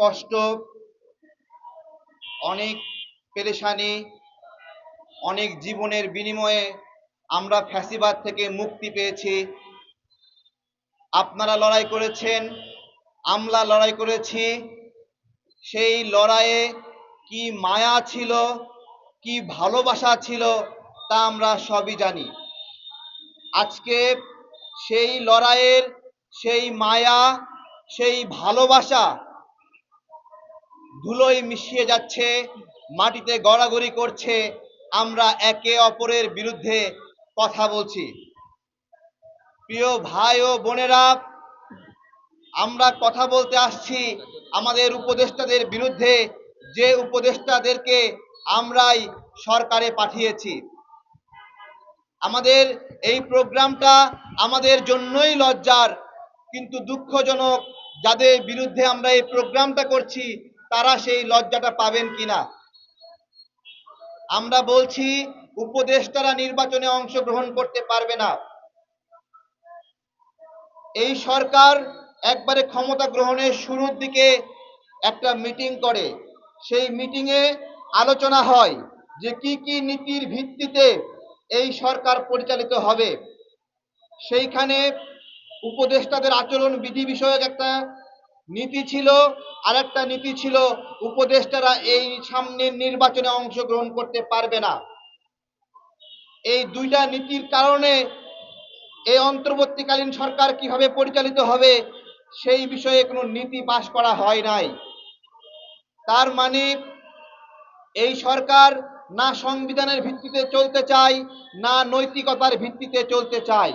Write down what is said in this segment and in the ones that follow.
কষ্ট, অনেক পেরেশানি, অনেক জীবনের বিনিময়ে আমরা ফ্যাসিবাদ থেকে মুক্তি পেয়েছি। আপনারা লড়াই করেছেন, আমরা লড়াই করেছি। সেই লড়াইয়ে কি মায়া ছিল, কি ভালোবাসা ছিল, তা আমরা সবই জানি। আজকে সেই লড়াইয়ের সেই মায়া, সেই ভালোবাসা ধুলোয় মিশিয়ে যাচ্ছে, মাটিতে গড়াগড়ি করছে, আমরা একে অপরের বিরুদ্ধে কথা বলছি। প্রিয় ভাই ও বোনেরা, আমরা কথা বলতে আসছি আমাদের উপদেষ্টাদের বিরুদ্ধে, যে উপদেষ্টাদেরকে আমরাই সরকারে পাঠিয়েছি। আমাদের এই প্রোগ্রামটা আমাদের জন্যই লজ্জার, কিন্তু দুঃখজনক, যাদের বিরুদ্ধে আমরা এই প্রোগ্রামটা করছি তারা সেই লজ্জাটা পাবেন কিনা? আমরা বলছি, উপদেষ্টারা নির্বাচনে অংশগ্রহণ করতে পারবে না। এই সরকার একবারে ক্ষমতা গ্রহণের শুরুর দিকে একটা মিটিং করে। সেই মিটিংয়ে আলোচনা হয় যে কি কি নীতির ভিত্তিতে এই সরকার পরিচালিত হবে। সেইখানে উপদেষ্টাদের আচরণ বিধি বিষয়ক একটা নীতি ছিল আর একটা নীতি ছিল, উপদেষ্টারা এই সামনের নির্বাচনে অংশগ্রহণ করতে পারবে না। এই দুইটা নীতির কারণে এই অন্তর্বর্তীকালীন সরকার কীভাবে পরিচালিত হবে, সেই বিষয়ে কোনো নীতি পাশ করা হয় নাই। তার মানে এই সরকার না সংবিধানের ভিত্তিতে চলতে চায়, না নৈতিকতার ভিত্তিতে চলতে চায়।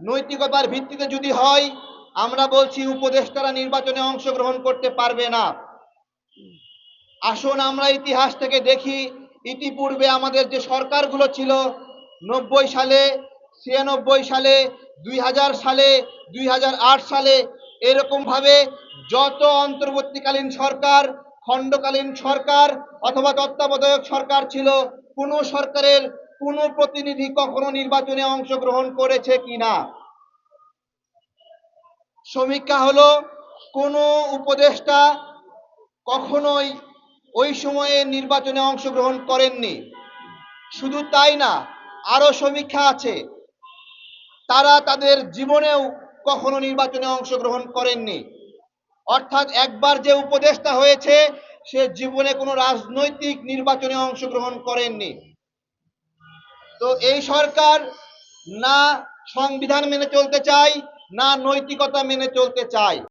নৈতিকতার ভিত্তিতে যদি হয় আমরা বলছি উপদেষ্টারা নির্বাচনে অংশগ্রহণ করতে পারবে না। আসুন আমরা ইতিহাস থেকে দেখি, ইতিপূর্বে আমাদের যে সরকারগুলো ছিল, নব্বই সালে, ছিয়ানব্বই সালে, দুই হাজার সালে, দুই হাজার আট সালে, এরকমভাবে যত অন্তর্বর্তীকালীন সরকার, খণ্ডকালীন সরকার অথবা তত্ত্বাবধায়ক সরকার ছিল, কোনো সরকারের কোনো প্রতিনিধি কখনো নির্বাচনে অংশগ্রহণ করেছে কিনা? সমীক্ষা হলো, কোনো উপদেষ্টা কখনোই ওই সময়ে নির্বাচনে অংশগ্রহণ করেননি। শুধু তাই না আরও সমীক্ষা আছে। তারা তাদের জীবনেও কখনো নির্বাচনে অংশগ্রহণ করেননি। অর্থাৎ একবার যে উপদেষ্টা হয়েছে, সে জীবনে কোনো রাজনৈতিক নির্বাচনে অংশগ্রহণ করেননি। তো এই সরকার না সংবিধান মেনে চলতে চায় না নৈতিকতা মেনে চলতে চায়